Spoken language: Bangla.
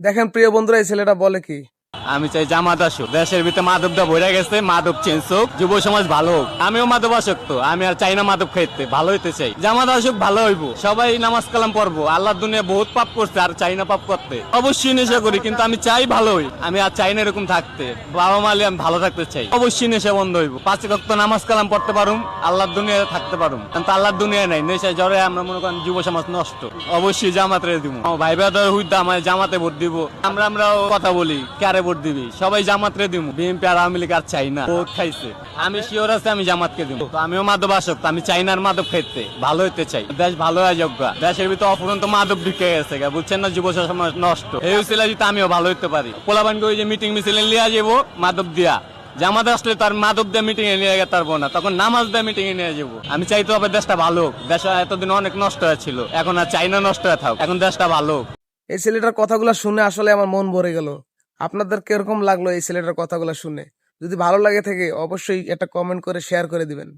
দেখেন প্রিয় বন্ধুরা এই ছেলেটা বলে কি? আমি চাই জামাত আসুক, দেশের ভিতরে মাদকটা ভরে গেছে, মাদক চেঞ্জ হোক, যুব সমাজ ভালো হোক। আমিও মাদক আসক্ত, আমি আর চাই না মাদক খাইতে, ভালো হইতে চাই। জামাত আসুক, ভালো হইব। সবাই নামাজ কালাম পড়ব। আল্লাহর দুনিয়া বহুত পাপ করছে, আর চাই না পাপ করতে। অবশ্যই নেশা করি, কিন্তু আমি চাই ভালো হই। আমি আর চাই না এরকম থাকতে। বাবা মালে আমি ভালো থাকতে চাই। অবশ্যই নেশা বন্ধ হইব। পাঁচ রক্ত নামাজ কালাম পড়তে পারুম আল্লাহ দুনিয়ায় থাকতে পারুম। কিন্তু আল্লাহ দুনিয়ায় নাই, নেশায় জ্বরে আমরা মনে করেন যুব সমাজ নষ্ট। অবশ্যই জামাতে দিব আমার ভাই ব্রাদার হুইদা আমার জামাতে ভোট দিব। আমরা আমরাও কথা বলি, কারে ভোট দিবি? সবাই জামাতে দিব বিএনপি আর আওয়ামী লীগ আর চাই না। ভোট খাইছে। আমি শিওর আছে আমি জামাতকে দিব তো আমিও মাদক আসক্ত। আমি চাই না আর মাদক খাইতে। ভালো হইতে চাই। দেশ ভালো হয়ে যোগ্য দেশের ভিতরে অফুরন্ত মাদক ঢুকে গেছে বুঝছেন না যুব সমাজ নষ্ট। এই হচ্ছিল যদি আমিও ভালো হইতে পারি। পোলাবানকে ওই যে মিটিং মিছিলে লিয়া যাব মাদক দিয়া। জামাত আসলে তার মাদক দিয়ে মিটিং এ নিয়ে পারব না। তখন নামাজ দিয়ে মিটিং এ নিয়ে যাব আমি চাইতে হবে দেশটা ভালো দেশ এতদিন অনেক নষ্ট হয়েছিল এখন আর চাইনা নষ্ট হয়ে থাক। এখন দেশটা ভালো এই ছেলেটার কথাগুলো শুনে আসলে আমার মন ভরে গেল। আপনাদের কীরকম লাগল এই ছেলেটার কথাগুলো শুনে? যদি ভালো লাগে থেকে, অবশ্যই একটা কমেন্ট করে শেয়ার করে দিবেন।